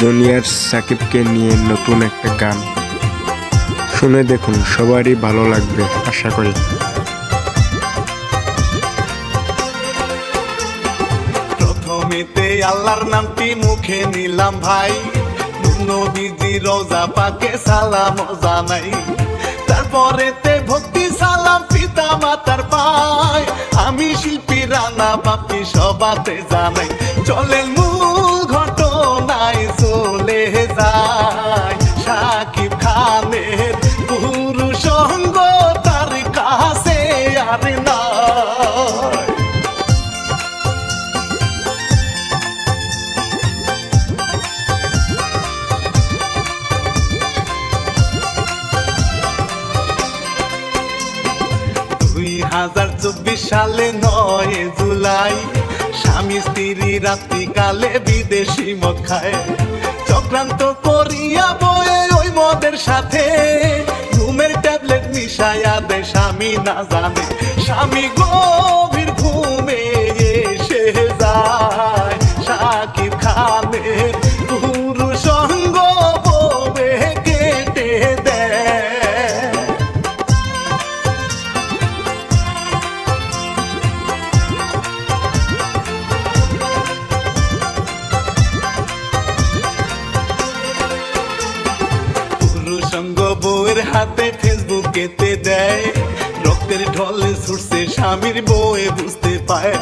Junior সাকিবকে নিয়ে নতুন একটা গান। শুনে দেখুন, সবারই ভালো লাগবে, আশা করি। প্রথমেতে আল্লাহর নামটি মুখে নিলাম ভাই। রোজা পাকে সালাম জানাই। তারপরেতে ভক্তি সালাম পিতা মাতার পায়। আমি শিল্পী, রানা বাপি সবাতে জানাই। চলেন মূল চলে যায়। সাকিব খানের পুরুষ সঙ্গ তার কাছে আর নয় দুই হাজার চব্বিশ সালে নয় জুলাই স্ত্রী রাত্রিকালে বিদেশি মদ খায়। চক্রান্ত করিয়া বয়ে ওই মদের সাথে। ঘুমের ট্যাবলেট মিশাইয়া দেয়, স্বামী না জানে। স্বামী গভীর স্বামীর বউয়ে বুঝতে পায়।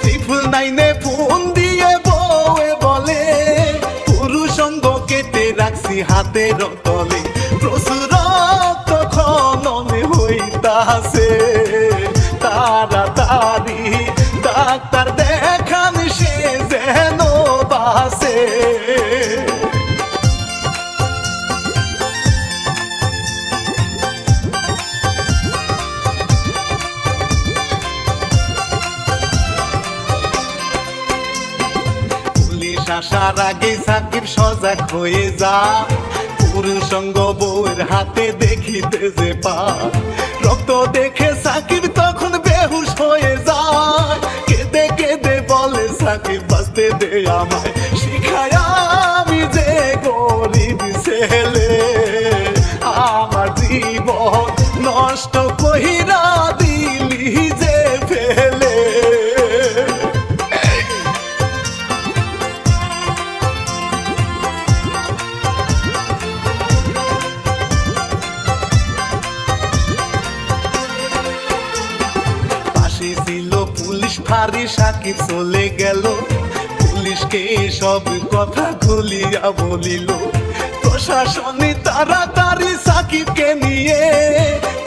ট্রিপল নাইনে ফোন দিয়ে বউয়ে বলে, পুরুষ অঙ্গ কেটে রাখছি হাতের তলে, প্রচুর রক্ত খননে হইতাছে। আসার আগে সাকিব সজাগ হয়ে যা। পুরুষ সঙ্গ বউয়ের হাতে দেখিতে যে পা। রক্ত দেখে সাকিব তখন বেহুশ হয়ে যায়। কেঁদে কেঁদে বলে সাকিব বাঁচতে দে আমায়। শিখায়, আমি যে গরিব ছেলে, আমার জীবন নষ্ট কহিরা দিলি ফাঁড়ি সাকিব চলে গেল। পুলিশকে সব কথা খুলিয়া বলিল, প্রশাসনে তাড়াতাড়ি সাকিবকে নিয়ে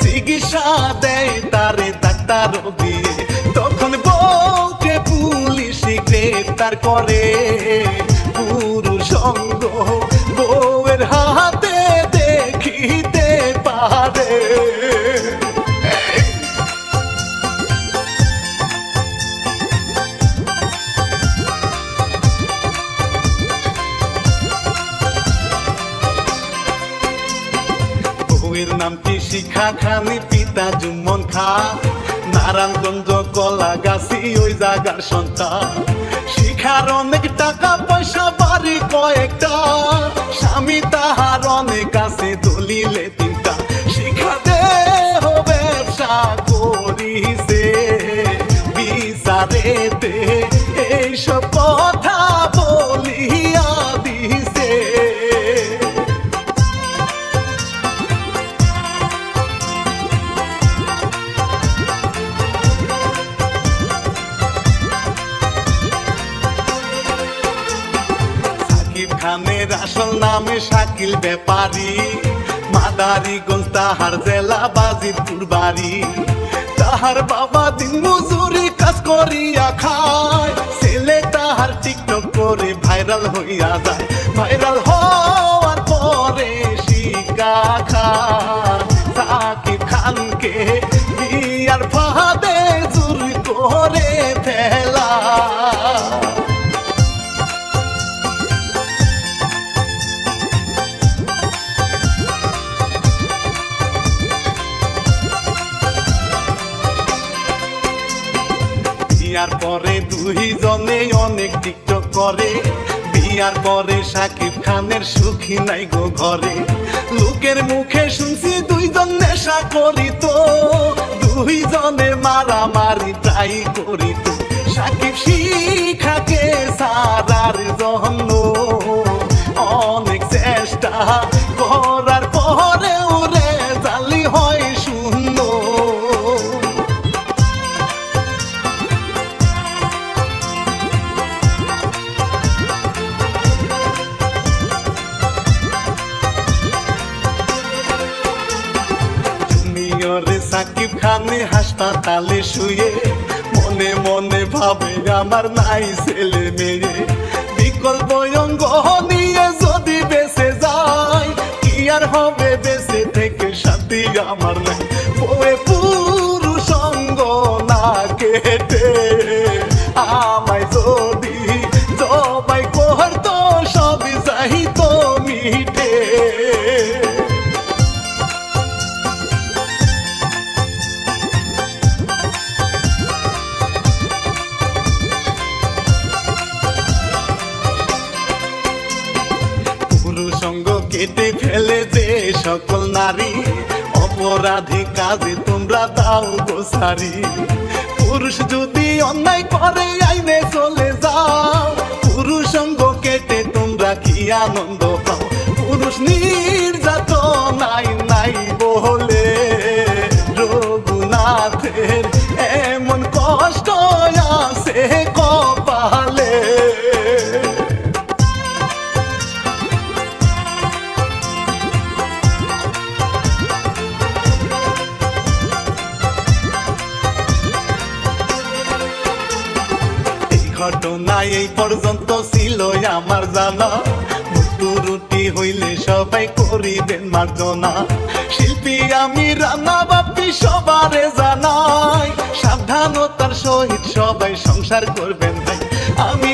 চিকিৎসা দেয় তারে ডাক্তার দিয়ে। তখন বউকে পুলিশ গ্রেফতার করে। খানি পিতা জুম্মন খা। নারায়ণগঞ্জ কলা গাছি ওই জাগার সন্তান। শিখার অনেক টাকা, পয়সা, বাড়ি কয়েকটা। স্বামী তাহার অনেক আছে, দলিলে তিনটা। শিখা দেহ ব্যবসা করিছে খানের আসল নামে শাকিল ব্যাপারী। মাদারিগঞ্জ তাহার জেলা বাজিতপুর বাড়ি। তাহার বাবা দিন মজুরি কাজ করিয়া খায়। ছেলে তাহার টিকটক করে ভাইরাল হইয়া যায়। ভাইরাল হওয়ার পরে শিকা খান সাকিব খানকে বিয়ার ফাঁদে জুর করে ফেলা। বিয়ার পরে দুই জনে অনেক টিকটক করে। বিয়া বিয়ার পরে সাকিব খানের সুখী নাই গো ঘরে। লোকের মুখে শুনছি দুইজন নেশা করিত। দুইজনে মারামারি প্রায় করিত। খানে হাসপাতালে শুয়ে মনে মনে ভাবে আমার নাই ছেলে মেয়ে। বিকল্প অঙ্গ নিয়ে যদি বেঁচে যায়, কি আর হবে বেঁচে থেকে সাথী আমার নাই। বয়ে পুরুষ অঙ্গ না কেটে কেটে ফেলে যে সকল নারী, অপরাধী কাজে তোমরা দাও গোসারি। পুরুষ যদি অন্যায় করে, আইনে চলে যাও। পুরুষ অঙ্গ কেটে তোমরা কি আনন্দ পাও? পুরুষ নির্যাতন নাই নাই বলে রঘুনাথের এমন কষ্ট আছে কপালে। ঘটনা এই পর্যন্ত ছিল আমার জানা। মুক্তু রুটি হইলে সবাই করিবেন মার্জনা। শিল্পী আমি রান্না বাপি সবারে জানাই। সাবধানতার সহিত সবাই সংসার করবেন আমি